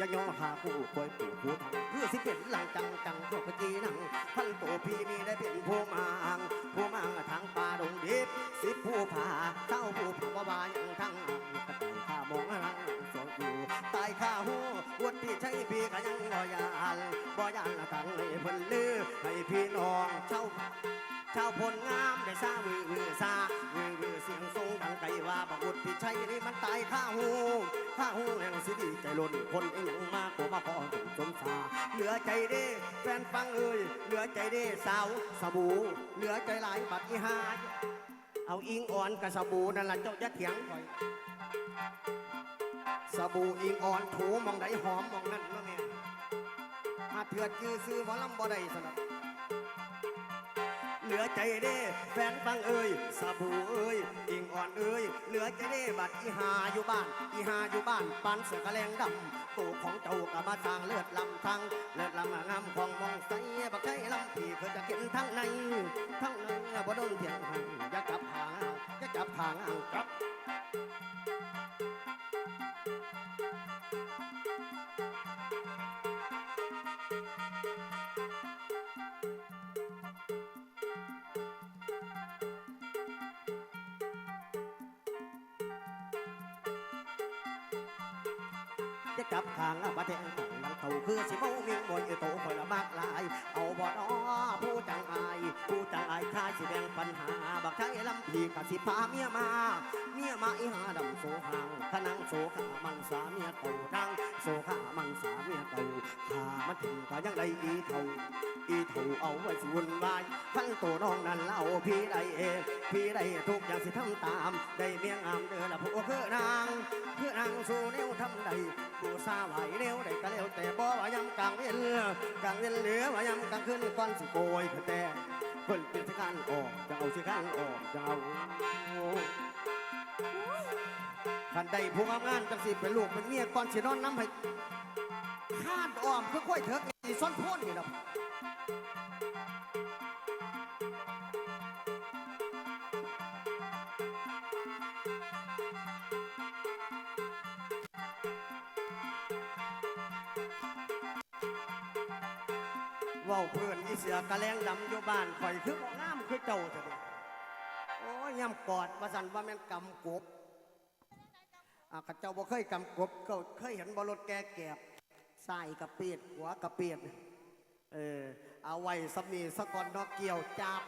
ย่ายอหาผู้ป่วยผู้ผู้ทำเพื่อสิเป็นหลังจังจังพวกกีนังท่านโตพี่นี่ได้เป็นผู้มางผู้มางทางป่าดงดิบสิบผู้ผาเจ้าผู้ผาว่าบายังทั้งข้ามองหลังสดอยู่ตายข้าหูวันที่ใช้พี่ก็ยังบ่ยานบ่ยานตั้งให้เพิ่นลือให้พี่น้องเช่าชาวพลงามได้ซาวิวือซาวิวือเสียงทรง ดังไกลว่าบักอุดที่ใช่นี่มันตายข้าหูข้าหูแห่งสิดีใจล้นคนเอ็งมากกว่ามาพอถึงสมสาเหลือใจเด้แฟนฟังเอ้ยเหลือใจเด้สาวสบู่เหลือใจหลายบัดอีหาเอาอิงอ่อนกับสบู่นั่นล่ะเจ้าจะเถียงคอยสบู่อิงอ่อนถูมองไดหอมมองนั่นว่าแม่อาเถือดยื้อซื้อหมอลำบ่ได้สนับ เหลือใจเด้ แฟนฟังเอ้ยสบู่เอ้ยอิงอ่อนเอ้ยเหลือใจเด้บัดอีหาอยู่บ้าน อีหาอยู่บ้านปันเสือกระแลงดำตัวของเจ้าก็มาทางเลือดลำทางเลือดลำงามของมองใสบักใจลำพี่เคยจะเก็นทั้งในทั้งในบ่โดนเถียงหันอย่าจับหางอย่าจับหางจับ จะจับทางมาแทงต่างหลังเขาคือสิเมามีมวยโตคอยละมากลาย เอาบ่อนอผู้จังอายผู้ จังอายสิแบ่งปัญหา บักใช้ลำพีกับสิพาเมียมา เมียมาอีหาดำโซหางขนังโซขามันสาเมียเก่าดังโซขามันสาเมียเก่าถ้ามันถึงก็ยังได้อีเท่าอีเท่าเอาไว้สิวุ่นวายขั้นตัวน้องนั้นเล่าพี่ได้เองพี่ได้ทุกอย่างสิทำตาม ได้เมียงามเดือละผู้คือนางคือนางสู่แนวทำได้ผู้ซาไหวเร็วได้ก็เร็วแต่บ่ว่ายำกลางเวียนกลางเวียนเหลือว่ายำกลางคืนก่อนสิโกยแต่ คนเป็นสิกางออกจะเอาสิกางออกจะเอาขันใดผู้งามงานจังสิเป็นลูกเป็นเมียก่อนสินอนน้ำให้คาดอ้อมเพื่อค่อยเถิกอีซ้อนพ่นนี่ครับ ว้าเพื่อนอีเสือกะแลงดำอยู่บ้านข่อยคือบ่งามคือเจ้าจะดิโอ้ยย่ำกอดว่าสันว่าแม่นกำกบอะข้าเจ้าบ่เคยกำกบก็เคยเห็นบ่รถแก่แกบใส่กระเปียดหัวกระเปียดเออเอาไว้สำนีสะกอนนอกเกี่ยวจับ